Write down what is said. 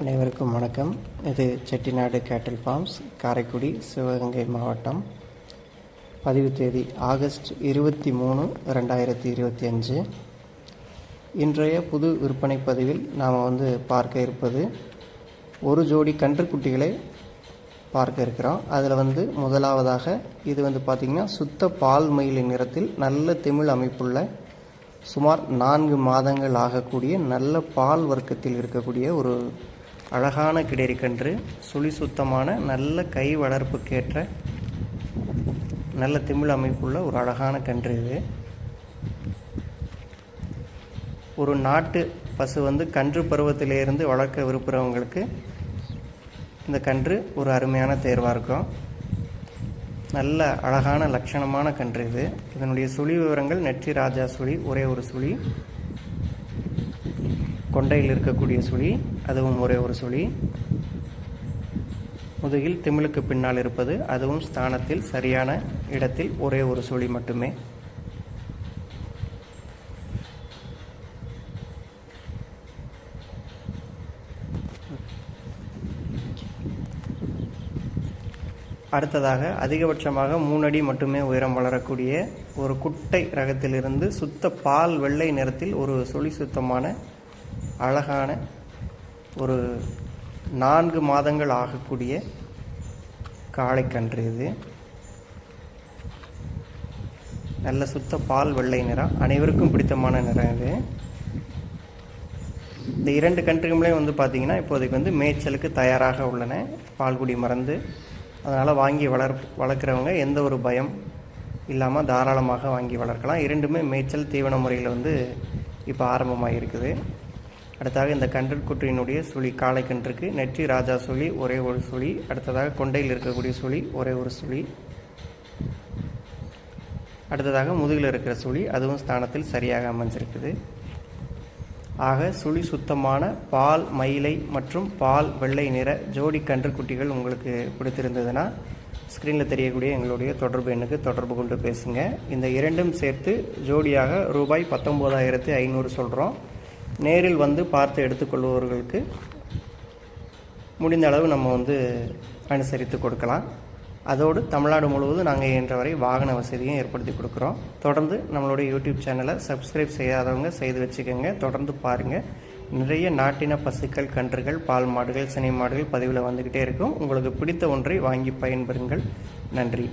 அனைவருக்கும் வணக்கம். இது செட்டிநாடு கேட்டில் ஃபார்ம்ஸ் காரைக்குடி சிவகங்கை மாவட்டம். பதிவு தேதி ஆகஸ்ட் இருபத்தி மூணு ரெண்டாயிரத்தி இருபத்தி அஞ்சு. இன்றைய புது விற்பனை பதிவில் நாம் வந்து பார்க்க இருப்பது ஒரு ஜோடி கன்றுக்குட்டிகளை பார்க்க இருக்கிறோம். அதில் வந்து முதலாவதாக இது வந்து பார்த்திங்கன்னா சுத்த பால் மயிலின் நிறத்தில் நல்ல திமிழ் அமைப்புள்ள சுமார் நான்கு மாதங்கள் ஆகக்கூடிய நல்ல பால் வர்க்கத்தில் இருக்கக்கூடிய ஒரு அழகான கிடரிக்கன்று சுழி சுத்தமான நல்ல கை வளர்ப்புக்கேற்ற நல்ல திமிழ் அமைப்புள்ள ஒரு அழகான கன்று இது. ஒரு நாட்டு பசு வந்து கன்று பருவத்திலேருந்து வளர்க்க விரும்புகிறவங்களுக்கு இந்த கன்று ஒரு அருமையான தேர்வாக இருக்கும். நல்ல அழகான லட்சணமான கன்று இது. இதனுடைய சுழி விவரங்கள் நெற்றி ராஜா சுழி ஒரே ஒரு சுழி. கொண்டையில் இருக்கக்கூடிய சுழி. அதுவும் ஒரே ஒரு சுழி. முதுகில் திமிழுக்கு பின்னால் இருப்பது அதுவும் ஸ்தானத்தில் சரியான இடத்தில் ஒரே ஒரு சுழி மட்டுமே. அடுத்ததாக அதிகபட்சமாக மூணு அடி மட்டுமே உயரம் வளரக்கூடிய ஒரு குட்டை ரகத்திலிருந்து சுத்த பால் வெள்ளை நிறத்தில் ஒரு சுழி சுத்தமான அழகான ஒரு நான்கு மாதங்கள் ஆகக்கூடிய காளைக்கன்று இது. நல்ல சுத்த பால் வெள்ளை நிறம். அனைவருக்கும் பிடித்தமான நிறம் இது. இந்த இரண்டு கன்றுகளுமே வந்து பார்த்திங்கன்னா இப்போதைக்கு வந்து மேய்ச்சலுக்கு தயாராக உள்ளன. பால்குடி மறந்து அதனால் வாங்கி வளர் வளர்க்குறவங்க எந்த ஒரு பயம் இல்லாமல் தாராளமாக வாங்கி வளர்க்கலாம். இரண்டுமே மேய்ச்சல் தீவன முறையில் வந்து இப்போ ஆரம்பமாக இருக்குது அடுத்ததாக இந்த கன்றுக்குட்டியினுடைய சுழி காளை கன்றுக்கு நெற்றி ராஜா சுழி ஒரே ஒரு சுழி. அடுத்ததாக கொண்டையில் இருக்கக்கூடிய சுழி ஒரே ஒரு சுழி. அடுத்ததாக முதுகில் இருக்கிற சுழி அதுவும் ஸ்தானத்தில் சரியாக அமைஞ்சிருக்குது. ஆக சுழி சுத்தமான பால் மயிலை மற்றும் பால் வெள்ளை நிற ஜோடி கன்று குட்டிகள் உங்களுக்கு பிடித்திருந்ததுன்னா ஸ்க்ரீனில் தெரியக்கூடிய எங்களுடைய தொடர்பு எண்ணுக்கு தொடர்பு கொண்டு பேசுங்க. இந்த இரண்டும் சேர்த்து ஜோடியாக ரூபாய் பத்தொம்போதாயிரத்து ஐநூறு சொல்கிறோம் நேரில் வந்து பார்த்து எடுத்துக்கொள்பவர்களுக்கு முடிந்த அளவு நம்ம வந்து அனுசரித்து கொடுக்கலாம். அதோடு தமிழ்நாடு முழுவதும் நாங்கள் இயன்றவரை வாகன வசதியும் ஏற்படுத்தி கொடுக்குறோம். தொடர்ந்து நம்மளுடைய யூடியூப் சேனலை சப்ஸ்கிரைப் செய்யாதவங்க செய்து வச்சுக்கோங்க. தொடர்ந்து பாருங்கள் நிறைய நாட்டின பசுக்கள் கன்றுகள் பால் மாடுகள் சினை மாடுகள் பதிவில் வந்துக்கிட்டே இருக்கும். உங்களுக்கு பிடித்த ஒன்றை வாங்கி பயன்பெறுங்கள். நன்றி.